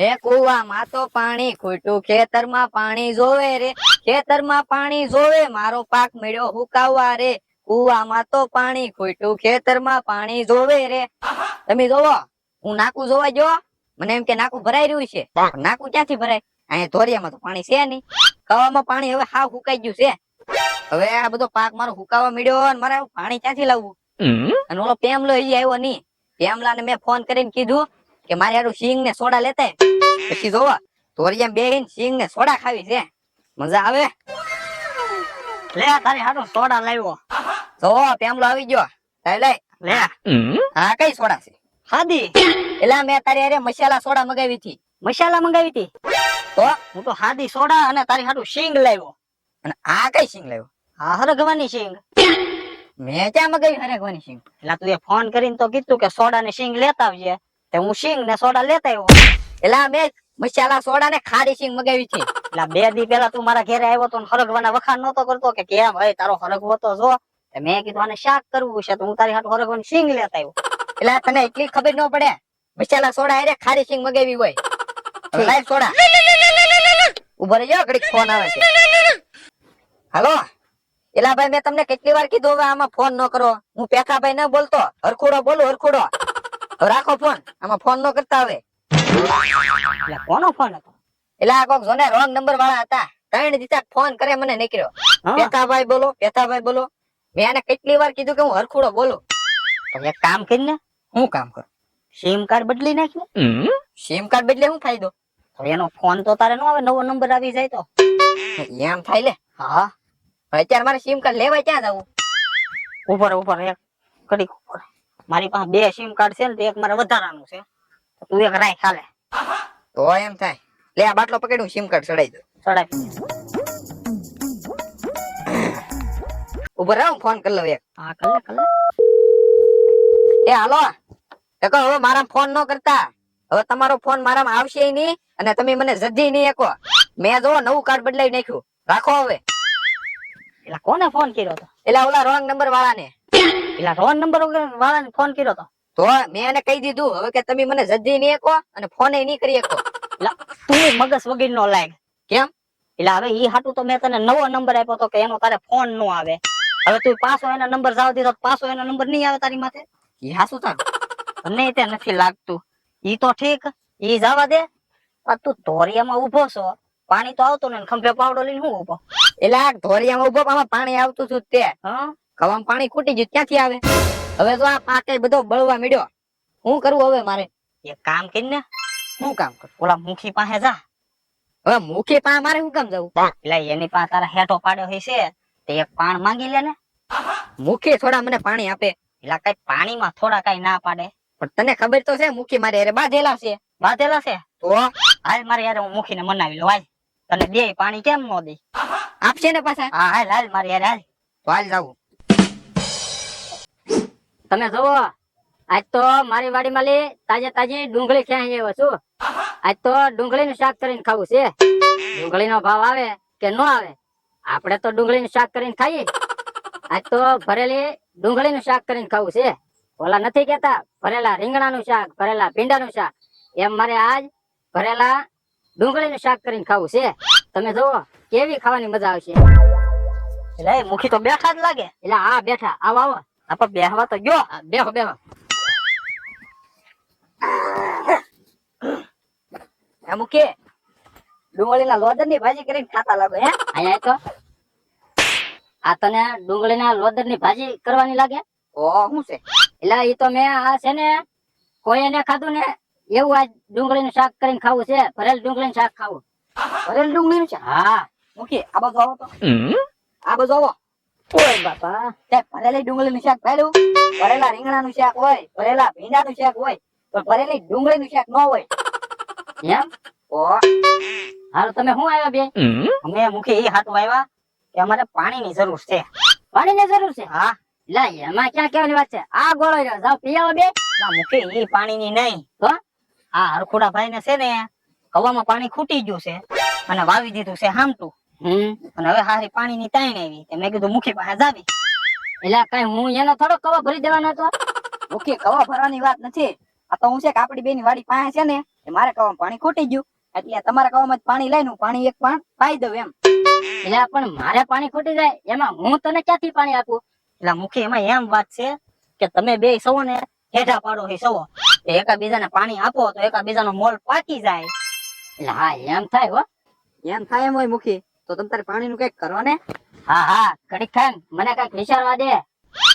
હે કુવામાં તો પાણી ખૂટ્યું ખેતરમાં પાણી જોવે રે ખેતરમાં પાણી જોવે મારો પાક મળ્યો હુકાવવા રે. કુવામાં તો પાણી ખૂટ્યું ખેતરમાં પાણી જોવે રે. તમે જોવો હું નાકું જોવા જો મને એમ કે નાકું ભરાઈ રહ્યું છે. નાકું ક્યાંથી ભરાય? અહીંયા ધોરિયામાં તો પાણી છે નહીં. કવામાં પાણી હવે હાવ હુકાઈ ગયું છે. હવે આ બધો પાક મારો હુકાવા મળ્યો અને મારે પાણી ક્યાંથી લાવવું? અને ઓલો પેમલો હજી આવ્યો નહીં. પેમલા ને મેં ફોન કરીને કીધું કે મારે હારું સિંગ ને સોડા લેતા. પછી જોવો ધોરિયા બે સિંગ ને સોડા ખાવી છે. મજા આવે? લે તારી હારું સોડા લાવ્યો. જોવો પેમલો આવી ગયો. લઈ લઈ લે. હા કઈ સોડા છે? હાદી એટલે મેં તારી અરે મસાલા સોડા મગાવી હતી. મસાલા મગાવી હતી? તો? હું તો હાદી સોડા અને તારી હારું સિંગ લાવ્યો. અને આ કઈ સિંગ લાવ્યો? આ હરગવાની સિંગ મેં ક્યાં મગાવી હરગવાની સિંગ એટલે તું એ ફોન કરીને તો કીધું કે સોડા ને સિંગ લેતા આવજે. તે હું સિંગ ને સોડા લેતા આવ્યો. એટલે મેં મસાલા સોડા ને ખારી સિંગ મગાવી છે. એટલે બે દી પેલા તું મારા ઘેરે આવ્યો તો હરગવાના વખાણ નતો કરતો કે કેમ ભાઈ તારો હરગવો તો જો. મેં કીધું આને શાક કરવું છે હું તારી હાટુ હરગવાની સિંગ લેતા આવ્યો. એટલે તને એટલી ખબર ન પડે. મસાલા સોડા અરે ખારી સિંગ મગાવી હોય. લાઈવ સોડા. ઊભો રહેજો, ઘડીક ફોન આવે છે. હાલો? એલા ભાઈ મેં તમને કેટલી વાર કીધું, હવે આમાં ફોન ન કરો. હું પેખાભાઈ ન બોલતો. હરખોડો બોલું, હરખુડો. હવે રાખો ફોન. આમાં ફોન નો કરતા હવે. એટલે કોનો ફોન હતો? એટલે આ કોક જોને રોંગ નંબર વાળા હતા. ત્રણ દીધા ફોન કરે મને નીકળ્યો. પેથાભાઈ બોલો પેથાભાઈ બોલો. મેં એને કેટલી વાર કીધું કે હું હરખુડો બોલું. તમે એક કામ કરીને હું કામ કરું? સિમ કાર્ડ બદલી નાખ્યું સિમ કાર્ડ બદલે શું ફાયદો? તો એનો ફોન તો તારે નો આવે નવો નંબર આવી જાય તો. એમ થાય લે. હા. અત્યારે મારે સિમ કાર્ડ લેવા ક્યાં જવું? ઉપર ઉપર એક કડીક ઉપર મારી પાસે બે સિમ કાર્ડ છે ને તો એક મારે વધારાનું છે. તું એક રાખ હાલે. તો એમ થાય. લે આ બાટલો પકડ્યું સિમ કાર્ડ ચડાઈ દો ચડાઈ ઊભો રહો ફોન કરી લઉં એક. હા કર લે કર લે. એ હાલો. એ કહો હવે મારા ફોન ન કરતા. હવે તમારો ફોન મારામાં આવશે નહીં અને તમે મને જદી નહીં એકો મેં જો નવું કાર્ડ બદલાવી નાખ્યું. રાખો હવે. એટલે કોને ફોન કર્યો હતો એટલે ઓલા રોંગ નંબર વાળાને. એટલે રોન નંબર વાળાને ફોન કર્યો તો. તો મેં એને કહી દીધું હવે કે તમે મને જલ્દી નહીં કહો અને ફોન નહીં કરી શકો. તું મગજ વગર નો લાગ. કેમ? એટલે હવે ઈ હાટું તો મેં તને નવો નંબર આપ્યો તો કે એનો તારે ફોન નો આવે. હવે તું પાછો એનો નંબર જાવ દીધો પાછો એનો નંબર નહીં આવે તારી માથે? ઈ હાસું તાર મને તે નથી લાગતું. ઈ તો ઠીક ઈ જવા દે. પણ તું ધોરિયામાં ઊભો છો. પાણી તો આવતું ને ખંભે પાવડો લઈને હું ઊભો એટલે આ ધોરિયામાં ઊભો આમાં પાણી આવતું છું તે. કવામાં પાણી ખૂટી ગયું ક્યાંથી આવે? હવે તો આ પાકે બધો બળવા મળ્યો હું કરવું હવે મારે? એક કામ કરીને શું કામ કર? ઓલા મુખી પાસે જા. હવે મુખી પાસે મારે શું કામ જવું? એટલે એની પાસે તારા હેઠો પાડ્યો હોય છે તે એક પાણ માંગી લે ને. મુખી થોડા મને પાણી આપે. એટલે કઈ પાણીમાં થોડા કઈ ના પાડે. પણ તને ખબર તો છે મુખી મારે અરે બાંધેલા છે. બાંધેલા છે? તો? હાલ મારે યાર હું મુખીને મનાવી લઉં હાલ. તને દે પાણી કેમ નો દે? આપશે ને પાછા? હા હાલ હાલ મારે યાર હાલ. તો હાલ જાવું તમે જોવો આજ તો મારી વાડીમાં માલી તાજે તાજી ડુંગળી ક્યાં આવ્યો છું. આજ તો ડુંગળીનું શાક કરીને ખાવું છે. ડુંગળીનો ભાવ આવે કે ન આવે આપણે તો ડુંગળીનું શાક કરીને ખાઈએ. આજ તો ભરેલી ડુંગળીનું શાક કરીને ખાવું છે. ઓલા નથી કેતા ભરેલા રીંગણાનું શાક ભરેલા ભીંડાનું શાક. એમ મારે આજ ભરેલા ડુંગળીનું શાક કરીને ખાવું છે. તમે જોવો કેવી ખાવાની મજા આવશે. એટલે મુખી તો બેઠા જ લાગે. એટલે હા બેઠા આવો આવો. આપણે બેહવા તો ગયો બેહો બેહો એ મુખી ડુંગળીના લોદરની ભાજી કરીને ખાતા લાગો હે અહીંયા તો આ તને ડુંગળીના લોદરની ભાજી કરવાની લાગે ઓ શું છે એટલે એ તો મેં આ છે ને કોઈ એને ખાધું ને એવું આજ ડુંગળીનું શાક કરીને ખાવું છે ભરેલ ડુંગળીનું શાક ખાવું ભરેલ ડુંગળીનું શાક હા મૂકી આ બાજુ આવો તો આ બાજુ આવો ઓય બાપા તે ભરેલી ડુંગળીનું શાક ભરેલું ભરેલા રીંગણાનું શાક હોય ભરેલા ભીંડાનું શાક હોય પણ ભરેલી ડુંગળીનું શાક ન હોય. એમ? ઓ. હાલ તમે શું આવ્યા બે? અમે મુખે એ હાટું આવ્યા કે અમારે પાણીની જરૂર છે. પાણીની જરૂર છે? હા. લા એમાં ક્યાં કેવાની વાત છે? આ ગોળો રહ્યો. જાવ પી આવો બે. ના મુખે એ પાણીની નહીં. તો આ હરખુડા ભાઈ ને છે ને હવામાં પાણી ખૂટી ગયું છે અને વાવી દીધું છે હામટું. હમ? અને હવે હારી પાણીની તાણ આવી તે મેં કીધું મુખી પાસે જાવી. એટલે કઈ હું એનો થોડો કવા ભરી દેવાનો હતો? મુખી કવા ભરવાની વાત નથી. આ તો હું છે કે આપડી બેની વાડી પાસે છે ને મારે કવામાં પાણી ખૂટી ગયું. એટલે તમારા કવામાં પાણી લઈને હું પાણી એક પણ પાઈ દઉં એમ. એટલે પણ મારે પાણી ખૂટી જાય. એમાં હું તને ક્યાંથી પાણી આપું? એટલે મુખી એમાં એમ વાત છે કે તમે બે સૌ ને હેઠા પાડો હે સૌ. એકાબીજાને પાણી આપો તો એકાબીજાનો મોલ પાકી જાય. એટલે હા એમ થાય હો. એમ થાય એમ હોય મુખી. તો તમે તારે પાણી નું કંઈક કરો ને? હા હા ઘડીક ખાન મને કંઈક વિચારવા દે.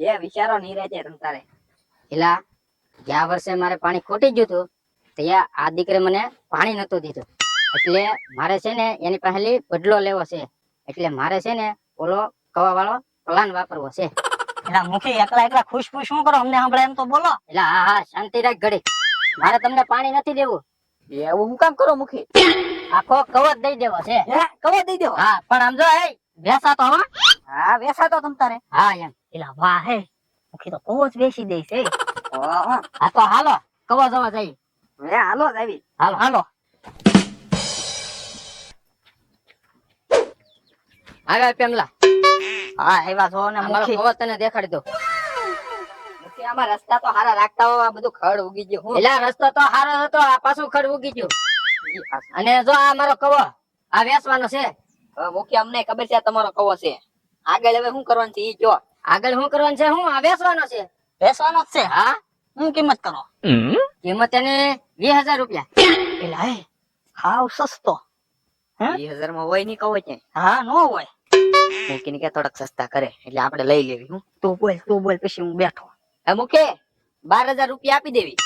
એ વિચારો નહીં રહે તમ તારે. એલા ગયા વર્ષે મારે પાણી ખોટી ગયું હતું ત્યાં આ દીકરે મને પાણી નતું દીધું. એટલે મારે છે ને એની પહેલી બદલો લેવો છે. એટલે મારે છે ને ઓલો કવા વાળો પ્લાન વાપરવો છે. એટલે મુખી એકલા એકલા ખુશ ખુશ શું કરો? અમને સાંભળે એમ તો બોલો. એટલે હા હા શાંતિ રાખ ઘડી મારે તમને પાણી નથી દેવું. એવું હું કામ કરો મુખી? આખો કવચ દઈ દેવો છે. કવચ દઈ દેવો? હા પણ આમ જો એ બેસા તો હા વેસા તો તમ તારે. હા એમ. એટલે વાહ હે. મુખી તો કવચ વેસી બેસી છે. હે હા તો હાલો કવચ જવા જઈ લે હાલો જાવી હાલો હાલો. આગળ પેમલા. હા એવા છો ને મુખી. કવર તને દેખાડી દો. રસ્તા તો હારા રાખતા હો આ બધું ખડ ઉગી ગયું હું? એટલે રસ્તો તો સારો હતો આ પાછું ખડ ઉગી ગયું. અને જો આ મારો કવો આ વેચવાનો છે મુખ્ય અમને ખબર છે તમારો કવો છે. આગળ હવે શું કરવાનું છે ઈ જો આગળ શું કરવાનું છે? હું આ વેચવાનો છે. જ છે હા? હું કિંમત કરો? કિંમત એને વીસ હજાર રૂપિયા. એટલે હે હાવ સસ્તો. હે? વીસ હજારમાં હોય નહીં કહો છે હા નો હોય. મૂકીને કે થોડાક સસ્તા કરે એટલે આપણે લઈ લેવી હું? તું બોલ તું બોલ પછી હું બેઠો. હે મૂકે બાર હજાર રૂપિયા આપી દેવી.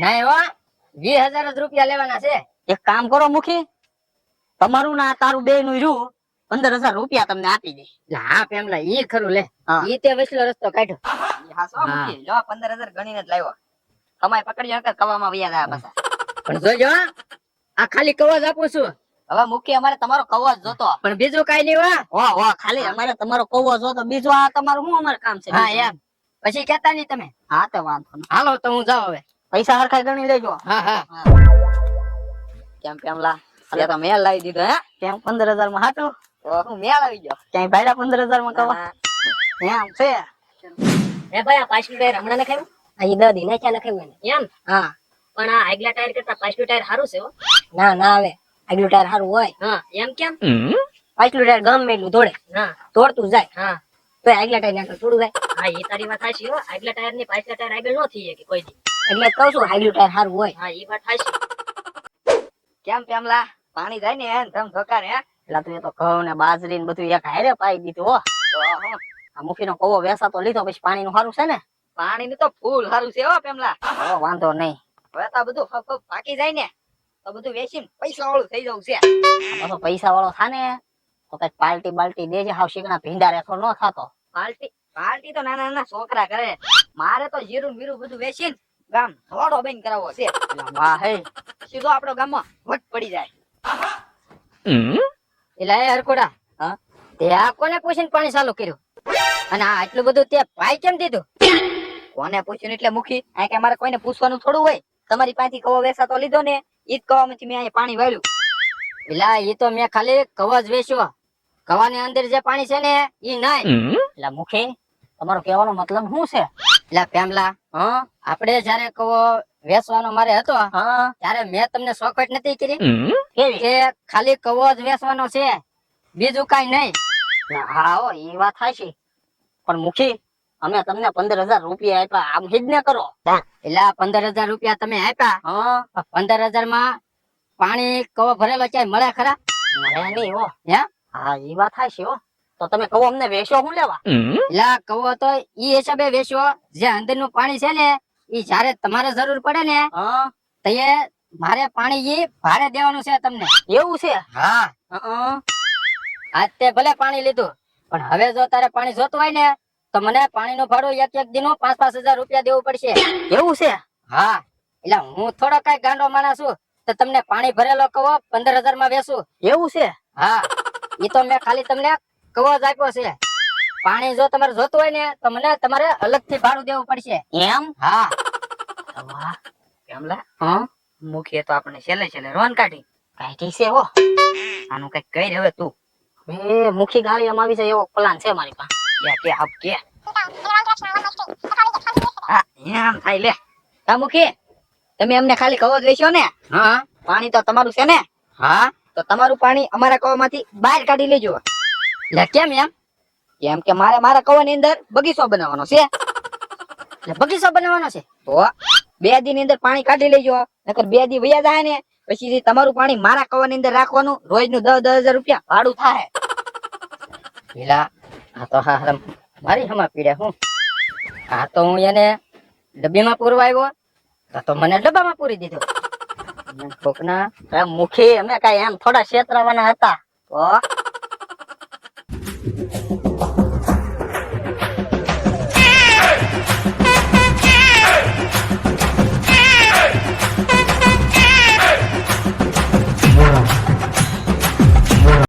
ના એવા વીસ હજાર જ રૂપિયા લેવાના છે. એક કામ કરો મુખી. તમારું ના તારું બે નું રૂ પંદર હજાર રૂપિયા તમને આપી દે હા પેમલા ઈ ખરું લે. ઈ તે વસલો રસ્તો કાઢો. હા. જો પંદર હજાર ગણીને જ લાવ્યો. કમાઈ પકડ્યો નકર કવામાં વૈયા ગયા પાછા? પણ જોજો આ ખાલી કવાજ આપું છું. હવે મુખી અમારે તમારો કવો જોતો. પણ બીજું કઈ નહીં હો. વાહ વાહ ખાલી અમારે તમારો કવો જોતો. બીજું આ તમારું શું અમારે કામ છે? હા એમ. પછી કેતા નહીં તમે? હા તો વાંધો હાલો તો હું જાઉં હવે. પૈસા હરખા ગણી લેજો. હા. હા. કેમ પેમલા અલ્યા તો મેલ લાવી દીધો હે? કેમ પંદર હજારમાં હાટું? તો હું મેલ આવી ગયો. ક્યાંય ભાડા પંદર હજારમાં કવા એમ છે. હે ભાઈ આ પાછલું ટાયર હમણાં નખાયું? અહીં ઈ દદી ક્યાં નખાયું એમ? હા. પણ આ આગલા ટાયર કરતા પાછલું ટાયર સારું છે હો. ના ના આવે. આગલું ટાયર સારું હોય. હા એમ કેમ? પાછલું ટાયર ગમે એટલું દોડે હા. દોડતું જાય. હા. તો આગલા ટાયર આગળ થોડું જાય. હા એ તારી વાત સાચી હો. આગલા ટાયરની પાછલા ટાયર આગળ નો થઈ કે કોઈ દી. એટલે કહું છું આગલું ટાયર સારું હોય. હા એ વાત સાચી કેમ પેમલા પાણી જાય ને એમ ધમ ધોકા ને એટલે તું એ તો ઘઉં ને બાજરી ને બધું એક હારે પાઈ દીધું હો. આ મુખી નો કવો વેસા તો લીધો પછી પાણી નું સારું છે ને? પાણી નું તો ફૂલ સારું છે હો પેમલા. હો વાંધો નહીં. હવે તો બધું ફફ પાકી જાય ને તો બધું વેચીને પૈસા વાળું થઈ જવું છે. બધો પૈસા વાળો થાને તો કંઈક પાર્ટી બાલ્ટી દેજે હાવ શીકણા ભીંડા રેખો ન થાતો. પાર્ટી પાર્ટી તો નાના નાના છોકરા કરે. મારે તો જીરું મીરું બધું વેચીને ગામ થોડો બેન કરાવવો છે. વાહ હે. સીધો આપણો ગામમાં વટ પડી જાય. એલા એ હરકોડા હા? તે આ કોને પૂછીને પાણી ચાલુ કર્યું? અને આ આટલું બધું તે ભાઈ કેમ દીધું? કોને પૂછ્યું એટલે મુખી? આ કે મારે કોઈને પૂછવાનું થોડું હોય. તમારી પાસેથી કવો વેસા તો લીધો ને? ઈ જ કવામાંથી મેં અહીંયા પાણી વાળ્યું. એટલે એ તો મેં ખાલી કવચ વેચ્યો કવાની અંદર જે પાણી છે ને ઈ નાય. એટલે મુખી તમારો કહેવાનો મતલબ શું છે? એટલે પેમલા હા? જયારે કહો વેચવાનો મારે હતો ત્યારે મેં તમને સોખવટ નથી કરી? કે ખાલી કવો જ વેચવાનો છે બીજું કઈ નહીં. હા હો એ વાત થાય પણ મુખી અમે તમને પંદર હજાર રૂપિયા આપ્યા. આમ હિજ ને કરો. એટલે પંદર હજાર રૂપિયા તમે આપ્યા. હા? પંદર હજારમાં પાણી કવો ભરેલો ક્યાંય મળે ખરા? મળે નહીં હો. હે? હા એ વાત થાય હો. તો તમે કહો અમને વેચો શું લેવા? લા કહો તો ઈ હિસાબે વેસ્યો. જે અંદરનું પાણી છે ને ઈ જયારે તમારે જરૂર પડે ને હા. મારે પાણી ઈ ભાડે દેવાનું છે તમને. એવું છે? હા. હા આજ તે ભલે પાણી લીધું પણ હવે જો તારે પાણી જોતું હોય ને તો મને પાણી નું ભાડું એક એક દિન પાંચ પાંચ હજાર રૂપિયા દેવું પડશે. એવું છે? હા. એટલે હું થોડો કઈ ગાંડો માણસ છું તો તમને પાણી ભરેલો કહો પંદર હજારમાં વેચું એવું છે? હા. એ તો મેં ખાલી તમને કવો જ આપ્યો છે. પાણી જો તમારે જોતું હોય ને તો મને તમારે અલગથી ભાડું દેવું પડશે. એમ? હા. વાહ. કેમલા હા? મુખીએ તો આપણે છેલ્લે છેલ્લે રોન કાઢી. કાંઈ ઠીક છે હો. આનું કઈ કઈ હવે તું. એ મુખી ગાળી આવી છે એવો પ્લાન છે મારી પાસે. કે કે હપ કે. હા એમ થાય લે. હા મુખી તમે અમને ખાલી કવચ લેશો ને હા. પાણી તો તમારું છે ને હા. તો તમારું પાણી અમારા કવામાંથી બહાર કાઢી લેજો. એટલે કેમ એમ? કેમ કે મારે મારા કવાની અંદર બગીચો બનાવવાનો છે. એટલે બગીચો બનાવવાનો છે. તો બે દી ની અંદર પાણી કાઢી લેજો. નકર બે દી વયા જાય ને, પછી તમારું પાણી મારા કવાની અંદર રાખવાનું રોજનું દસ દસ હજાર રૂપિયા ભાડું થાય. પેલા આ તો હા મારી હમા પીડ્યા હું. આ તો હું એને ડબ્બીમાં પૂરવા આવ્યો આ તો મને ડબ્બામાં પૂરી દીધો. કોકના મુખી અમે કઈ એમ થોડા છેતરાવાના હતા. તો Thank you.